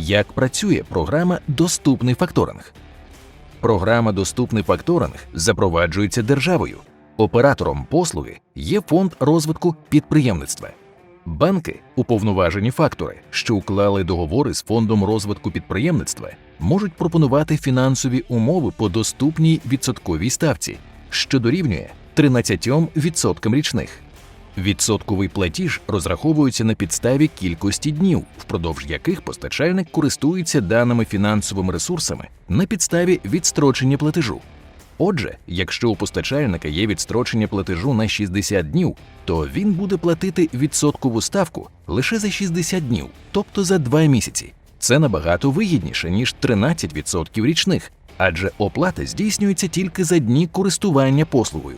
Як працює програма Доступний факторинг? Програма Доступний факторинг запроваджується державою. Оператором послуги є фонд розвитку підприємництва. Банки, уповноважені фактори, що уклали договори з фондом розвитку підприємництва, можуть пропонувати фінансові умови по доступній відсотковій ставці, що дорівнює 13% річних. Відсотковий платіж розраховується на підставі кількості днів, впродовж яких постачальник користується даними фінансовими ресурсами на підставі відстрочення платежу. Отже, якщо у постачальника є відстрочення платежу на 60 днів, то він буде платити відсоткову ставку лише за 60 днів, тобто за 2 місяці. Це набагато вигідніше, ніж 13% річних, адже оплата здійснюється тільки за дні користування послугою.